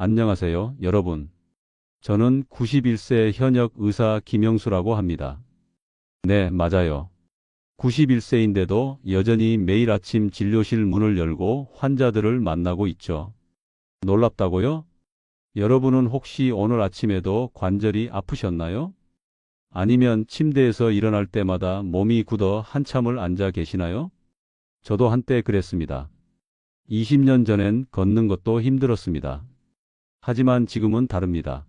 안녕하세요, 여러분. 저는 91세 현역 의사 김영수라고 합니다. 네, 맞아요. 91세인데도 여전히 매일 아침 진료실 문을 열고 환자들을 만나고 있죠. 놀랍다고요? 여러분은 혹시 오늘 아침에도 관절이 아프셨나요? 아니면 침대에서 일어날 때마다 몸이 굳어 한참을 앉아 계시나요? 저도 한때 그랬습니다. 20년 전엔 걷는 것도 힘들었습니다. 하지만 지금은 다릅니다.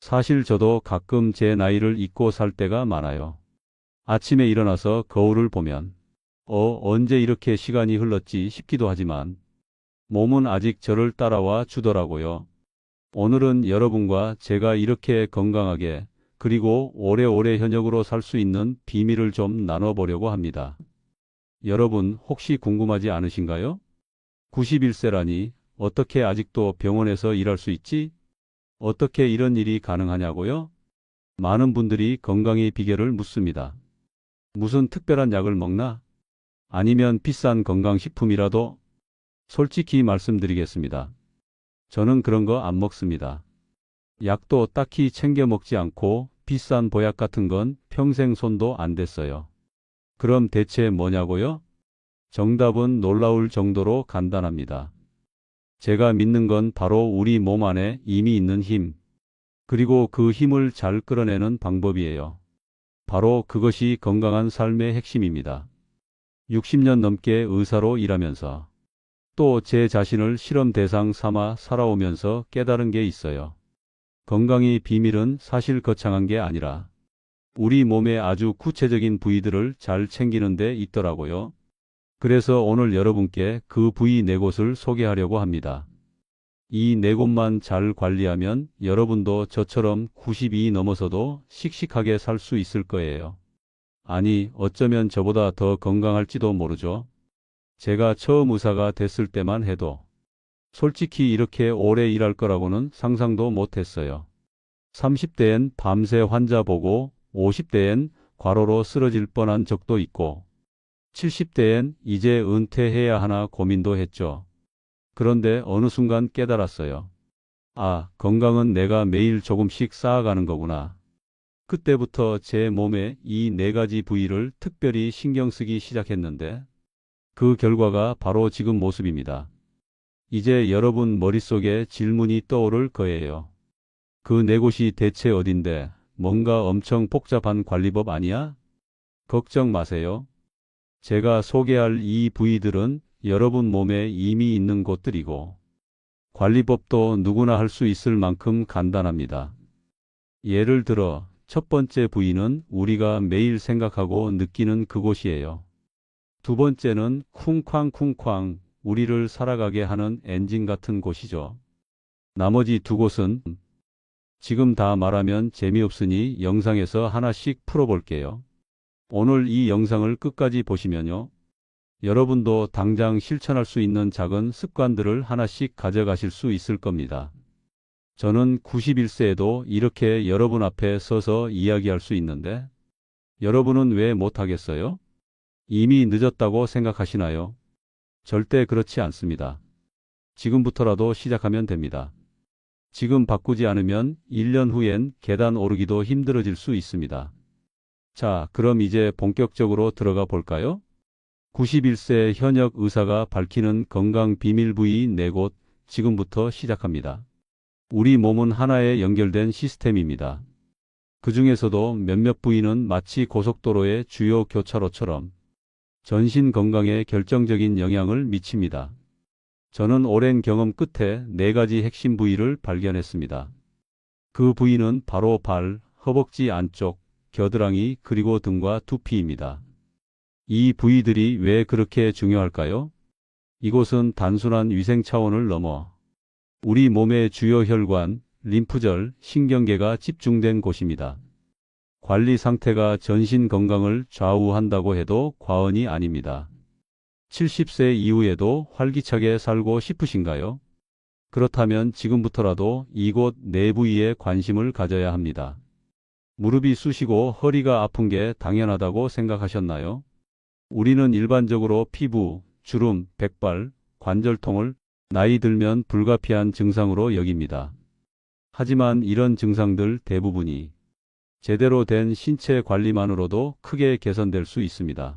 사실 저도 가끔 제 나이를 잊고 살 때가 많아요. 아침에 일어나서 거울을 보면, 어, 언제 이렇게 시간이 흘렀지 싶기도 하지만, 몸은 아직 저를 따라와 주더라고요. 오늘은 여러분과 제가 이렇게 건강하게, 그리고 오래오래 현역으로 살 수 있는 비밀을 좀 나눠보려고 합니다. 여러분, 혹시 궁금하지 않으신가요? 91세라니, 어떻게 아직도 병원에서 일할 수 있지? 어떻게 이런 일이 가능하냐고요? 많은 분들이 건강의 비결을 묻습니다. 무슨 특별한 약을 먹나? 아니면 비싼 건강식품이라도? 솔직히 말씀드리겠습니다. 저는 그런 거 안 먹습니다. 약도 딱히 챙겨 먹지 않고 비싼 보약 같은 건 평생 손도 안 댔어요. 그럼 대체 뭐냐고요? 정답은 놀라울 정도로 간단합니다. 제가 믿는 건 바로 우리 몸 안에 이미 있는 힘, 그리고 그 힘을 잘 끌어내는 방법이에요. 바로 그것이 건강한 삶의 핵심입니다. 60년 넘게 의사로 일하면서 또 제 자신을 실험 대상 삼아 살아오면서 깨달은 게 있어요. 건강의 비밀은 사실 거창한 게 아니라 우리 몸의 아주 구체적인 부위들을 잘 챙기는 데 있더라고요. 그래서 오늘 여러분께 그 부위 네 곳을 소개하려고 합니다. 이 네 곳만 잘 관리하면 여러분도 저처럼 92 넘어서도 씩씩하게 살 수 있을 거예요. 아니, 어쩌면 저보다 더 건강할지도 모르죠. 제가 처음 의사가 됐을 때만 해도 솔직히 이렇게 오래 일할 거라고는 상상도 못 했어요. 30대엔 밤새 환자 보고 50대엔 과로로 쓰러질 뻔한 적도 있고 70대엔 이제 은퇴해야 하나 고민도 했죠. 그런데 어느 순간 깨달았어요. 아, 건강은 내가 매일 조금씩 쌓아가는 거구나. 그때부터 제 몸의 이 네 가지 부위를 특별히 신경 쓰기 시작했는데 그 결과가 바로 지금 모습입니다. 이제 여러분 머릿속에 질문이 떠오를 거예요. 그 네 곳이 대체 어딘데 뭔가 엄청 복잡한 관리법 아니야? 걱정 마세요. 제가 소개할 이 부위들은 여러분 몸에 이미 있는 곳들이고 관리법도 누구나 할 수 있을 만큼 간단합니다. 예를 들어 첫 번째 부위는 우리가 매일 생각하고 느끼는 그곳이에요. 두 번째는 쿵쾅쿵쾅 우리를 살아가게 하는 엔진 같은 곳이죠. 나머지 두 곳은 지금 다 말하면 재미없으니 영상에서 하나씩 풀어볼게요. 오늘 이 영상을 끝까지 보시면요. 여러분도 당장 실천할 수 있는 작은 습관들을 하나씩 가져가실 수 있을 겁니다. 저는 91세에도 이렇게 여러분 앞에 서서 이야기할 수 있는데 여러분은 왜 못하겠어요? 이미 늦었다고 생각하시나요? 절대 그렇지 않습니다. 지금부터라도 시작하면 됩니다. 지금 바꾸지 않으면 1년 후엔 계단 오르기도 힘들어질 수 있습니다. 자, 그럼 이제 본격적으로 들어가 볼까요? 91세 현역 의사가 밝히는 건강 비밀 부위 4곳 지금부터 시작합니다. 우리 몸은 하나의 연결된 시스템입니다. 그 중에서도 몇몇 부위는 마치 고속도로의 주요 교차로처럼 전신 건강에 결정적인 영향을 미칩니다. 저는 오랜 경험 끝에 네 가지 핵심 부위를 발견했습니다. 그 부위는 바로 발, 허벅지 안쪽, 겨드랑이 그리고 등과 두피입니다. 이 부위들이 왜 그렇게 중요할까요? 이곳은 단순한 위생 차원을 넘어 우리 몸의 주요 혈관, 림프절, 신경계가 집중된 곳입니다. 관리 상태가 전신 건강을 좌우한다고 해도 과언이 아닙니다. 70세 이후에도 활기차게 살고 싶으신가요? 그렇다면 지금부터라도 이곳 네 부위에 관심을 가져야 합니다. 무릎이 쑤시고 허리가 아픈 게 당연하다고 생각하셨나요? 우리는 일반적으로 피부, 주름, 백발, 관절통을 나이 들면 불가피한 증상으로 여깁니다. 하지만 이런 증상들 대부분이 제대로 된 신체 관리만으로도 크게 개선될 수 있습니다.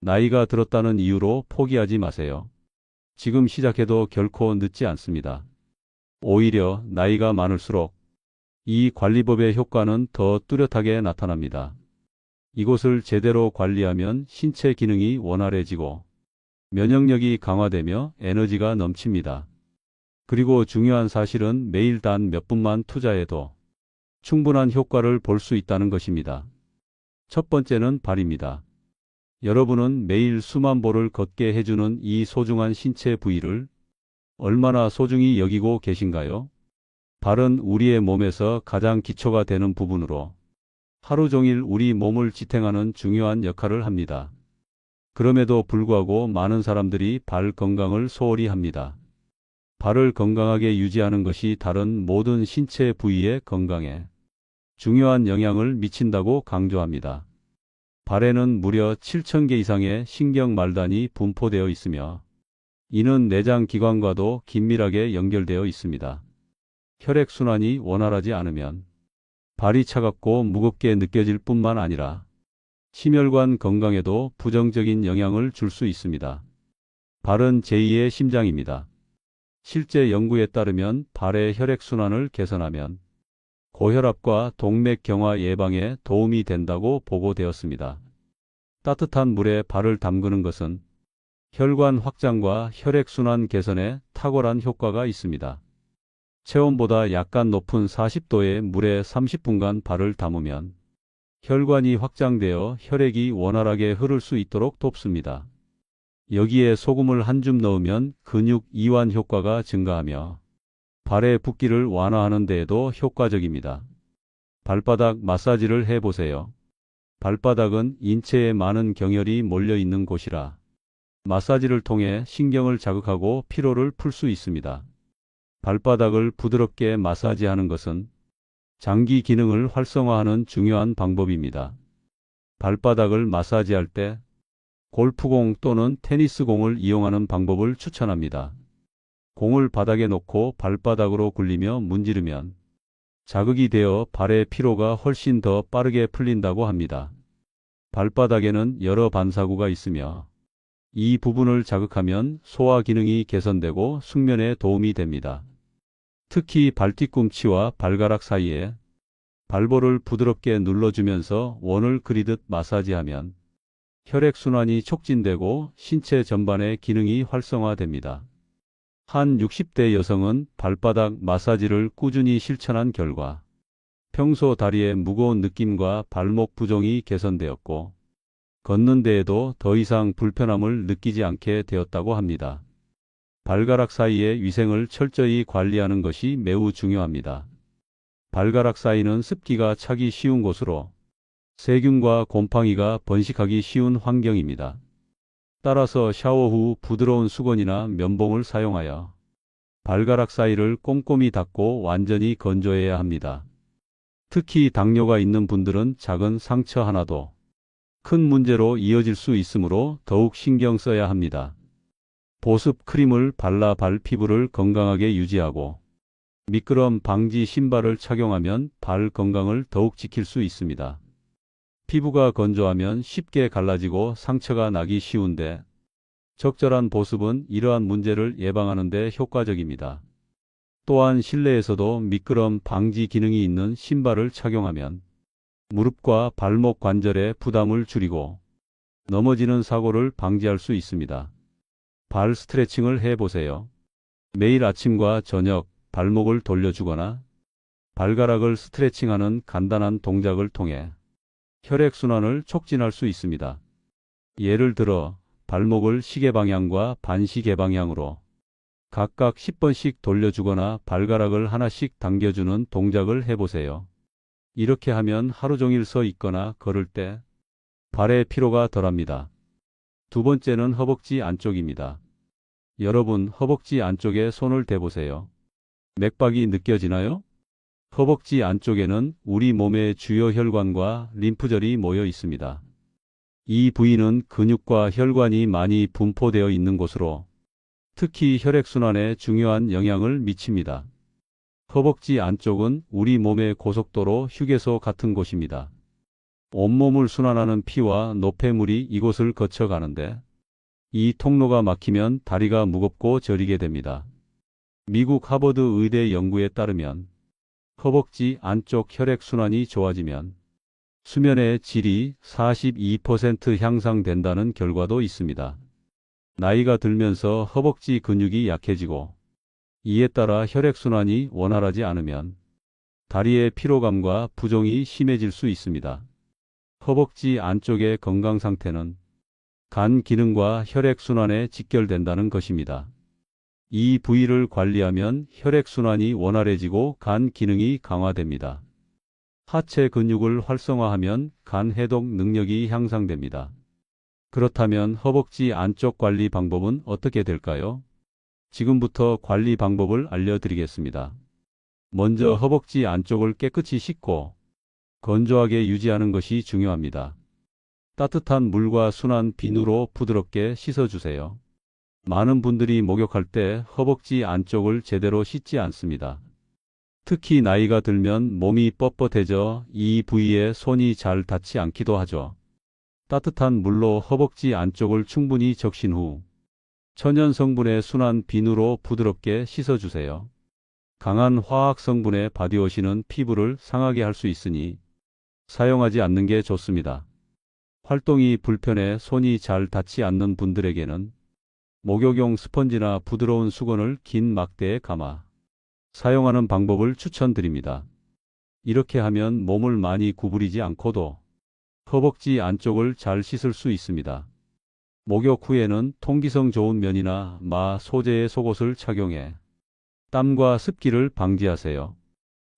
나이가 들었다는 이유로 포기하지 마세요. 지금 시작해도 결코 늦지 않습니다. 오히려 나이가 많을수록 이 관리법의 효과는 더 뚜렷하게 나타납니다. 이곳을 제대로 관리하면 신체 기능이 원활해지고 면역력이 강화되며 에너지가 넘칩니다. 그리고 중요한 사실은 매일 단 몇 분만 투자해도 충분한 효과를 볼 수 있다는 것입니다. 첫 번째는 발입니다. 여러분은 매일 수만 보를 걷게 해주는 이 소중한 신체 부위를 얼마나 소중히 여기고 계신가요? 발은 우리의 몸에서 가장 기초가 되는 부분으로 하루 종일 우리 몸을 지탱하는 중요한 역할을 합니다. 그럼에도 불구하고 많은 사람들이 발 건강을 소홀히 합니다. 발을 건강하게 유지하는 것이 다른 모든 신체 부위의 건강에 중요한 영향을 미친다고 강조합니다. 발에는 무려 7,000개 이상의 신경 말단이 분포되어 있으며 이는 내장 기관과도 긴밀하게 연결되어 있습니다. 혈액순환이 원활하지 않으면 발이 차갑고 무겁게 느껴질 뿐만 아니라 심혈관 건강에도 부정적인 영향을 줄 수 있습니다. 발은 제2의 심장입니다. 실제 연구에 따르면 발의 혈액순환을 개선하면 고혈압과 동맥 경화 예방에 도움이 된다고 보고되었습니다. 따뜻한 물에 발을 담그는 것은 혈관 확장과 혈액순환 개선에 탁월한 효과가 있습니다. 체온보다 약간 높은 40도의 물에 30분간 발을 담으면 혈관이 확장되어 혈액이 원활하게 흐를 수 있도록 돕습니다. 여기에 소금을 한 줌 넣으면 근육 이완 효과가 증가하며 발의 붓기를 완화하는 데에도 효과적입니다. 발바닥 마사지를 해보세요. 발바닥은 인체에 많은 경혈이 몰려 있는 곳이라 마사지를 통해 신경을 자극하고 피로를 풀 수 있습니다. 발바닥을 부드럽게 마사지하는 것은 장기 기능을 활성화하는 중요한 방법입니다. 발바닥을 마사지할 때 골프공 또는 테니스공을 이용하는 방법을 추천합니다. 공을 바닥에 놓고 발바닥으로 굴리며 문지르면 자극이 되어 발의 피로가 훨씬 더 빠르게 풀린다고 합니다. 발바닥에는 여러 반사구가 있으며 이 부분을 자극하면 소화 기능이 개선되고 숙면에 도움이 됩니다. 특히 발뒤꿈치와 발가락 사이에 발볼을 부드럽게 눌러주면서 원을 그리듯 마사지하면 혈액순환이 촉진되고 신체 전반의 기능이 활성화됩니다. 한 60대 여성은 발바닥 마사지를 꾸준히 실천한 결과 평소 다리의 무거운 느낌과 발목 부종이 개선되었고 걷는 데에도 더 이상 불편함을 느끼지 않게 되었다고 합니다. 발가락 사이의 위생을 철저히 관리하는 것이 매우 중요합니다. 발가락 사이는 습기가 차기 쉬운 곳으로 세균과 곰팡이가 번식하기 쉬운 환경입니다. 따라서 샤워 후 부드러운 수건이나 면봉을 사용하여 발가락 사이를 꼼꼼히 닦고 완전히 건조해야 합니다. 특히 당뇨가 있는 분들은 작은 상처 하나도 큰 문제로 이어질 수 있으므로 더욱 신경 써야 합니다. 보습 크림을 발라 발 피부를 건강하게 유지하고 미끄럼 방지 신발을 착용하면 발 건강을 더욱 지킬 수 있습니다. 피부가 건조하면 쉽게 갈라지고 상처가 나기 쉬운데 적절한 보습은 이러한 문제를 예방하는 데 효과적입니다. 또한 실내에서도 미끄럼 방지 기능이 있는 신발을 착용하면 무릎과 발목 관절의 부담을 줄이고 넘어지는 사고를 방지할 수 있습니다. 발 스트레칭을 해보세요. 매일 아침과 저녁 발목을 돌려주거나 발가락을 스트레칭하는 간단한 동작을 통해 혈액순환을 촉진할 수 있습니다. 예를 들어 발목을 시계 방향과 반시계 방향으로 각각 10번씩 돌려주거나 발가락을 하나씩 당겨주는 동작을 해보세요. 이렇게 하면 하루 종일 서 있거나 걸을 때 발의 피로가 덜합니다. 두 번째는 허벅지 안쪽입니다. 여러분 허벅지 안쪽에 손을 대보세요. 맥박이 느껴지나요? 허벅지 안쪽에는 우리 몸의 주요 혈관과 림프절이 모여 있습니다. 이 부위는 근육과 혈관이 많이 분포되어 있는 곳으로 특히 혈액순환에 중요한 영향을 미칩니다. 허벅지 안쪽은 우리 몸의 고속도로 휴게소 같은 곳입니다. 온몸을 순환하는 피와 노폐물이 이곳을 거쳐 가는데 이 통로가 막히면 다리가 무겁고 저리게 됩니다. 미국 하버드 의대 연구에 따르면 허벅지 안쪽 혈액순환이 좋아지면 수면의 질이 42% 향상된다는 결과도 있습니다. 나이가 들면서 허벅지 근육이 약해지고 이에 따라 혈액순환이 원활하지 않으면 다리의 피로감과 부종이 심해질 수 있습니다. 허벅지 안쪽의 건강 상태는 간 기능과 혈액순환에 직결된다는 것입니다. 이 부위를 관리하면 혈액순환이 원활해지고 간 기능이 강화됩니다. 하체 근육을 활성화하면 간 해독 능력이 향상됩니다. 그렇다면 허벅지 안쪽 관리 방법은 어떻게 될까요? 지금부터 관리 방법을 알려드리겠습니다. 먼저 허벅지 안쪽을 깨끗이 씻고 건조하게 유지하는 것이 중요합니다. 따뜻한 물과 순한 비누로 부드럽게 씻어주세요. 많은 분들이 목욕할 때 허벅지 안쪽을 제대로 씻지 않습니다. 특히 나이가 들면 몸이 뻣뻣해져 이 부위에 손이 잘 닿지 않기도 하죠. 따뜻한 물로 허벅지 안쪽을 충분히 적신 후 천연 성분의 순한 비누로 부드럽게 씻어주세요. 강한 화학 성분의 바디워시는 피부를 상하게 할 수 있으니 사용하지 않는 게 좋습니다. 활동이 불편해 손이 잘 닿지 않는 분들에게는 목욕용 스펀지나 부드러운 수건을 긴 막대에 감아 사용하는 방법을 추천드립니다. 이렇게 하면 몸을 많이 구부리지 않고도 허벅지 안쪽을 잘 씻을 수 있습니다. 목욕 후에는 통기성 좋은 면이나 마 소재의 속옷을 착용해 땀과 습기를 방지하세요.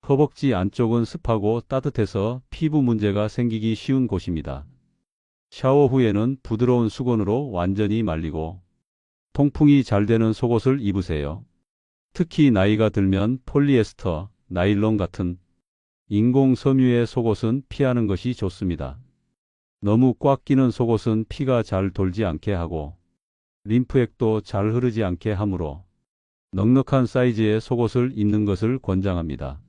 허벅지 안쪽은 습하고 따뜻해서 피부 문제가 생기기 쉬운 곳입니다. 샤워 후에는 부드러운 수건으로 완전히 말리고 통풍이 잘 되는 속옷을 입으세요. 특히 나이가 들면 폴리에스터, 나일론 같은 인공 섬유의 속옷은 피하는 것이 좋습니다. 너무 꽉 끼는 속옷은 피가 잘 돌지 않게 하고 림프액도 잘 흐르지 않게 하므로 넉넉한 사이즈의 속옷을 입는 것을 권장합니다.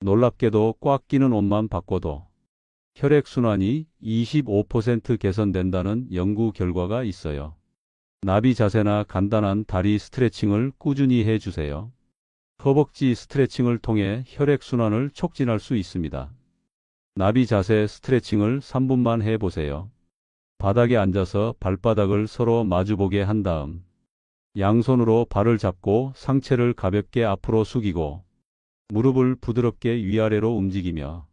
놀랍게도 꽉 끼는 옷만 바꿔도 혈액순환이 25% 개선된다는 연구 결과가 있어요. 나비 자세나 간단한 다리 스트레칭을 꾸준히 해주세요. 허벅지 스트레칭을 통해 혈액순환을 촉진할 수 있습니다. 나비 자세 스트레칭을 3분만 해보세요. 바닥에 앉아서 발바닥을 서로 마주보게 한 다음 양손으로 발을 잡고 상체를 가볍게 앞으로 숙이고 무릎을 부드럽게 위아래로 움직이며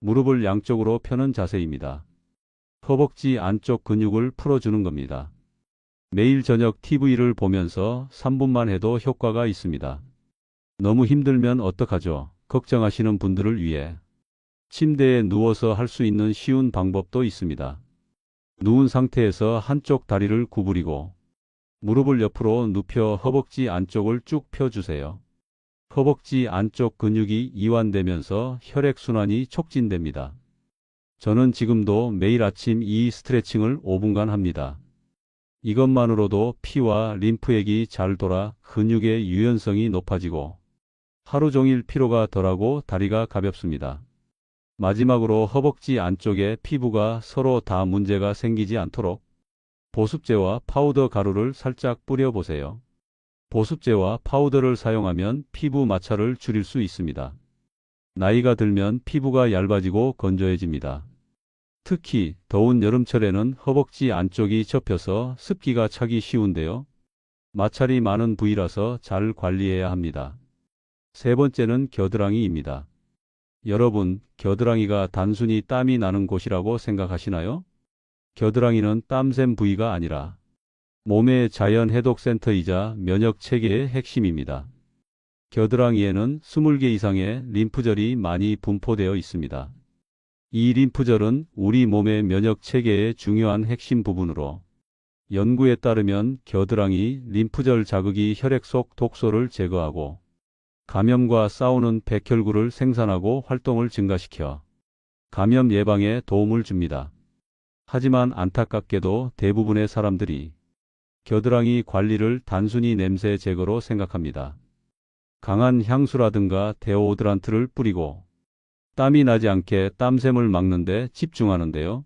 무릎을 양쪽으로 펴는 자세입니다. 허벅지 안쪽 근육을 풀어주는 겁니다. 매일 저녁 TV를 보면서 3분만 해도 효과가 있습니다. 너무 힘들면 어떡하죠? 걱정하시는 분들을 위해 침대에 누워서 할 수 있는 쉬운 방법도 있습니다. 누운 상태에서 한쪽 다리를 구부리고 무릎을 옆으로 눕혀 허벅지 안쪽을 쭉 펴주세요. 허벅지 안쪽 근육이 이완되면서 혈액순환이 촉진됩니다. 저는 지금도 매일 아침 이 스트레칭을 5분간 합니다. 이것만으로도 피와 림프액이 잘 돌아 근육의 유연성이 높아지고 하루 종일 피로가 덜하고 다리가 가볍습니다. 마지막으로 허벅지 안쪽에 피부가 서로 다 문제가 생기지 않도록 보습제와 파우더 가루를 살짝 뿌려보세요. 보습제와 파우더를 사용하면 피부 마찰을 줄일 수 있습니다. 나이가 들면 피부가 얇아지고 건조해집니다. 특히 더운 여름철에는 허벅지 안쪽이 접혀서 습기가 차기 쉬운데요. 마찰이 많은 부위라서 잘 관리해야 합니다. 세 번째는 겨드랑이입니다. 여러분, 겨드랑이가 단순히 땀이 나는 곳이라고 생각하시나요? 겨드랑이는 땀샘 부위가 아니라 몸의 자연 해독 센터이자 면역 체계의 핵심입니다. 겨드랑이에는 20개 이상의 림프절이 많이 분포되어 있습니다. 이 림프절은 우리 몸의 면역 체계의 중요한 핵심 부분으로 연구에 따르면 겨드랑이 림프절 자극이 혈액 속 독소를 제거하고 감염과 싸우는 백혈구를 생산하고 활동을 증가시켜 감염 예방에 도움을 줍니다. 하지만 안타깝게도 대부분의 사람들이 겨드랑이 관리를 단순히 냄새 제거로 생각합니다. 강한 향수라든가 데오드란트를 뿌리고 땀이 나지 않게 땀샘을 막는데 집중하는데요.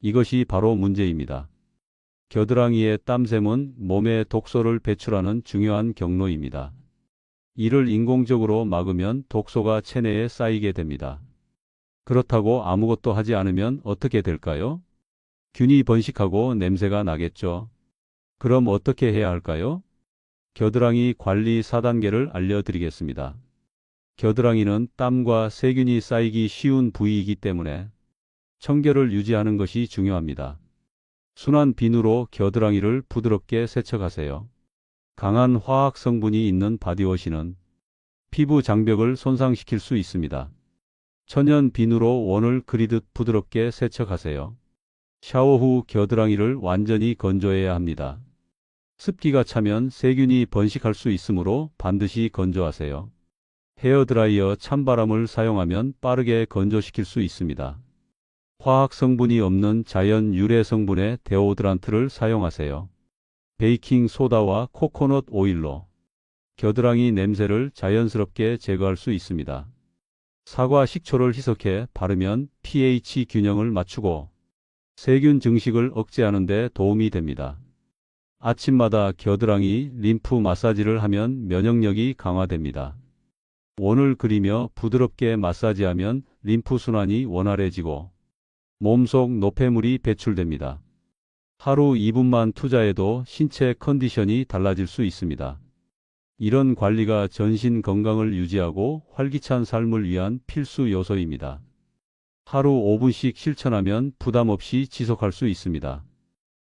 이것이 바로 문제입니다. 겨드랑이의 땀샘은 몸에 독소를 배출하는 중요한 경로입니다. 이를 인공적으로 막으면 독소가 체내에 쌓이게 됩니다. 그렇다고 아무것도 하지 않으면 어떻게 될까요? 균이 번식하고 냄새가 나겠죠. 그럼 어떻게 해야 할까요? 겨드랑이 관리 4단계를 알려드리겠습니다. 겨드랑이는 땀과 세균이 쌓이기 쉬운 부위이기 때문에 청결을 유지하는 것이 중요합니다. 순한 비누로 겨드랑이를 부드럽게 세척하세요. 강한 화학 성분이 있는 바디워시는 피부 장벽을 손상시킬 수 있습니다. 천연 비누로 원을 그리듯 부드럽게 세척하세요. 샤워 후 겨드랑이를 완전히 건조해야 합니다. 습기가 차면 세균이 번식할 수 있으므로 반드시 건조하세요. 헤어드라이어 찬바람을 사용하면 빠르게 건조시킬 수 있습니다. 화학 성분이 없는 자연 유래 성분의 데오드란트를 사용하세요. 베이킹 소다와 코코넛 오일로 겨드랑이 냄새를 자연스럽게 제거할 수 있습니다. 사과 식초를 희석해 바르면 pH 균형을 맞추고 세균 증식을 억제하는 데 도움이 됩니다. 아침마다 겨드랑이 림프 마사지를 하면 면역력이 강화됩니다. 원을 그리며 부드럽게 마사지하면 림프 순환이 원활해지고 몸속 노폐물이 배출됩니다. 하루 2분만 투자해도 신체 컨디션이 달라질 수 있습니다. 이런 관리가 전신 건강을 유지하고 활기찬 삶을 위한 필수 요소입니다. 하루 5분씩 실천하면 부담 없이 지속할 수 있습니다.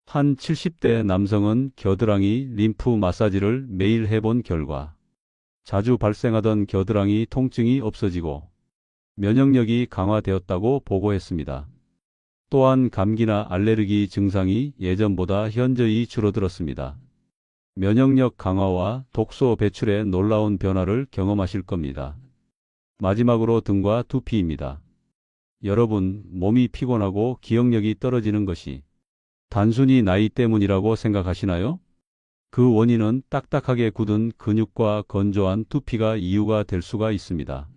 한 70대 남성은 겨드랑이 림프 마사지를 매일 해본 결과 자주 발생하던 겨드랑이 통증이 없어지고 면역력이 강화되었다고 보고했습니다. 또한 감기나 알레르기 증상이 예전보다 현저히 줄어들었습니다. 면역력 강화와 독소 배출의 놀라운 변화를 경험하실 겁니다. 마지막으로 등과 두피입니다. 여러분, 몸이 피곤하고 기억력이 떨어지는 것이 단순히 나이 때문이라고 생각하시나요? 그 원인은 딱딱하게 굳은 근육과 건조한 두피가 이유가 될 수가 있습니다.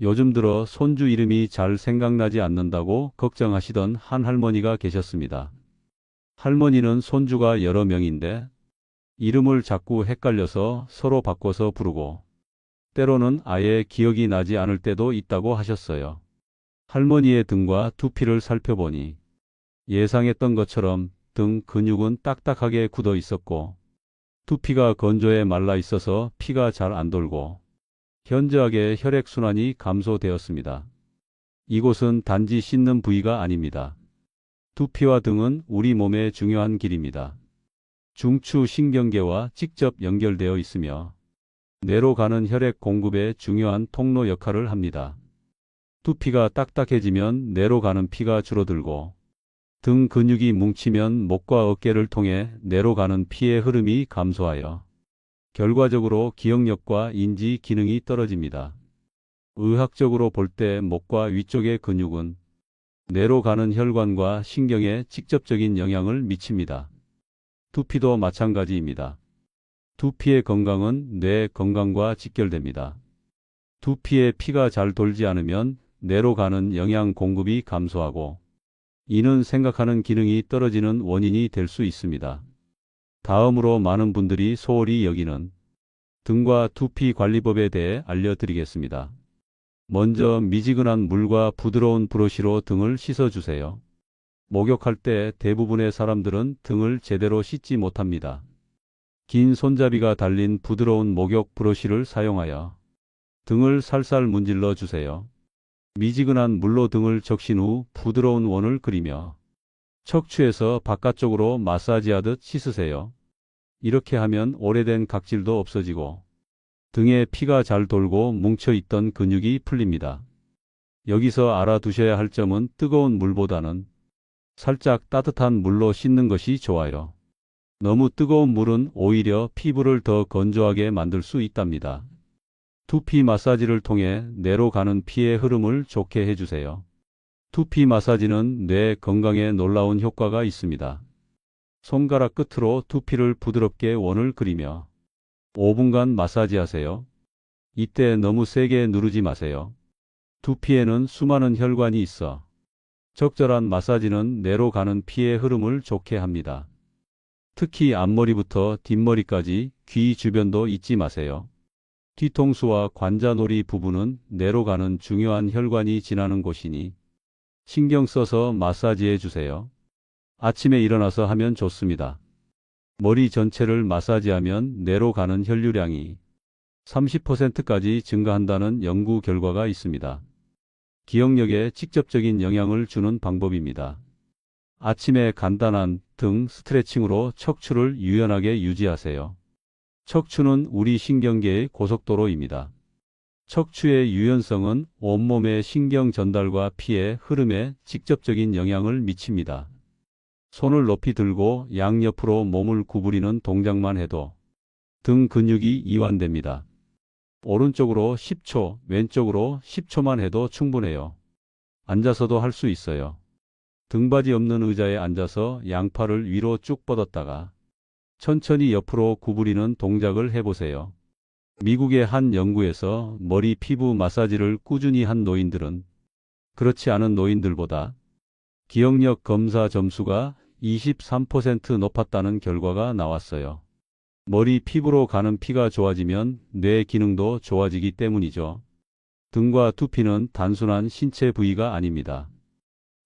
요즘 들어 손주 이름이 잘 생각나지 않는다고 걱정하시던 한 할머니가 계셨습니다. 할머니는 손주가 여러 명인데 이름을 자꾸 헷갈려서 서로 바꿔서 부르고 때로는 아예 기억이 나지 않을 때도 있다고 하셨어요. 할머니의 등과 두피를 살펴보니 예상했던 것처럼 등 근육은 딱딱하게 굳어 있었고 두피가 건조해 말라 있어서 피가 잘 안 돌고 현저하게 혈액순환이 감소되었습니다. 이곳은 단지 씻는 부위가 아닙니다. 두피와 등은 우리 몸의 중요한 길입니다. 중추 신경계와 직접 연결되어 있으며 뇌로 가는 혈액 공급의 중요한 통로 역할을 합니다. 두피가 딱딱해지면 뇌로 가는 피가 줄어들고 등 근육이 뭉치면 목과 어깨를 통해 뇌로 가는 피의 흐름이 감소하여 결과적으로 기억력과 인지 기능이 떨어집니다. 의학적으로 볼 때 목과 위쪽의 근육은 뇌로 가는 혈관과 신경에 직접적인 영향을 미칩니다. 두피도 마찬가지입니다. 두피의 건강은 뇌 건강과 직결됩니다. 두피에 피가 잘 돌지 않으면 뇌로 가는 영양 공급이 감소하고 이는 생각하는 기능이 떨어지는 원인이 될 수 있습니다. 다음으로 많은 분들이 소홀히 여기는 등과 두피 관리법에 대해 알려드리겠습니다. 먼저 미지근한 물과 부드러운 브러쉬로 등을 씻어주세요. 목욕할 때 대부분의 사람들은 등을 제대로 씻지 못합니다. 긴 손잡이가 달린 부드러운 목욕 브러쉬를 사용하여 등을 살살 문질러 주세요. 미지근한 물로 등을 적신 후 부드러운 원을 그리며 척추에서 바깥쪽으로 마사지하듯 씻으세요. 이렇게 하면 오래된 각질도 없어지고 등에 피가 잘 돌고 뭉쳐있던 근육이 풀립니다. 여기서 알아두셔야 할 점은 뜨거운 물보다는 살짝 따뜻한 물로 씻는 것이 좋아요. 너무 뜨거운 물은 오히려 피부를 더 건조하게 만들 수 있답니다. 두피 마사지를 통해 뇌로 가는 피의 흐름을 좋게 해주세요. 두피 마사지는 뇌 건강에 놀라운 효과가 있습니다. 손가락 끝으로 두피를 부드럽게 원을 그리며 5분간 마사지 하세요. 이때 너무 세게 누르지 마세요. 두피에는 수많은 혈관이 있어 적절한 마사지는 뇌로 가는 피의 흐름을 좋게 합니다. 특히 앞머리부터 뒷머리까지 귀 주변도 잊지 마세요. 뒤통수와 관자놀이 부분은 뇌로 가는 중요한 혈관이 지나는 곳이니 신경 써서 마사지해 주세요. 아침에 일어나서 하면 좋습니다. 머리 전체를 마사지하면 뇌로 가는 혈류량이 30%까지 증가한다는 연구 결과가 있습니다. 기억력에 직접적인 영향을 주는 방법입니다. 아침에 간단한 등 스트레칭으로 척추를 유연하게 유지하세요. 척추는 우리 신경계의 고속도로입니다. 척추의 유연성은 온몸의 신경 전달과 피의 흐름에 직접적인 영향을 미칩니다. 손을 높이 들고 양옆으로 몸을 구부리는 동작만 해도 등 근육이 이완됩니다. 오른쪽으로 10초, 왼쪽으로 10초만 해도 충분해요. 앉아서도 할 수 있어요. 등받이 없는 의자에 앉아서 양팔을 위로 쭉 뻗었다가 천천히 옆으로 구부리는 동작을 해보세요. 미국의 한 연구에서 머리 피부 마사지를 꾸준히 한 노인들은 그렇지 않은 노인들보다 기억력 검사 점수가 23% 높았다는 결과가 나왔어요. 머리 피부로 가는 피가 좋아지면 뇌 기능도 좋아지기 때문이죠. 등과 두피는 단순한 신체 부위가 아닙니다.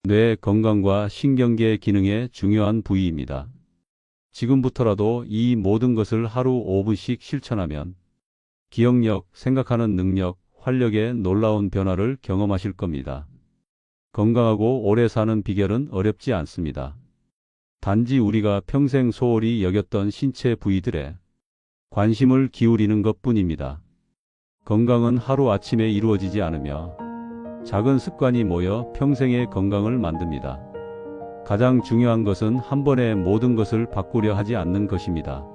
뇌 건강과 신경계 기능의 중요한 부위입니다. 지금부터라도 이 모든 것을 하루 5분씩 실천하면 기억력, 생각하는 능력, 활력에 놀라운 변화를 경험하실 겁니다. 건강하고 오래 사는 비결은 어렵지 않습니다. 단지 우리가 평생 소홀히 여겼던 신체 부위들에 관심을 기울이는 것 뿐입니다. 건강은 하루아침에 이루어지지 않으며 작은 습관이 모여 평생의 건강을 만듭니다. 가장 중요한 것은 한 번에 모든 것을 바꾸려 하지 않는 것입니다.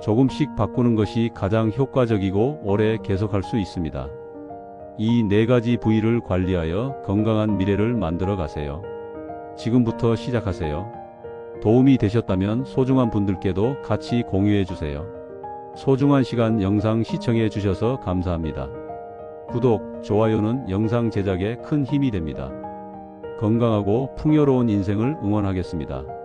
조금씩 바꾸는 것이 가장 효과적이고 오래 계속할 수 있습니다. 이 네 가지 부위를 관리하여 건강한 미래를 만들어 가세요. 지금부터 시작하세요. 도움이 되셨다면 소중한 분들께도 같이 공유해 주세요. 소중한 시간 영상 시청해 주셔서 감사합니다. 구독, 좋아요는 영상 제작에 큰 힘이 됩니다. 건강하고 풍요로운 인생을 응원하겠습니다.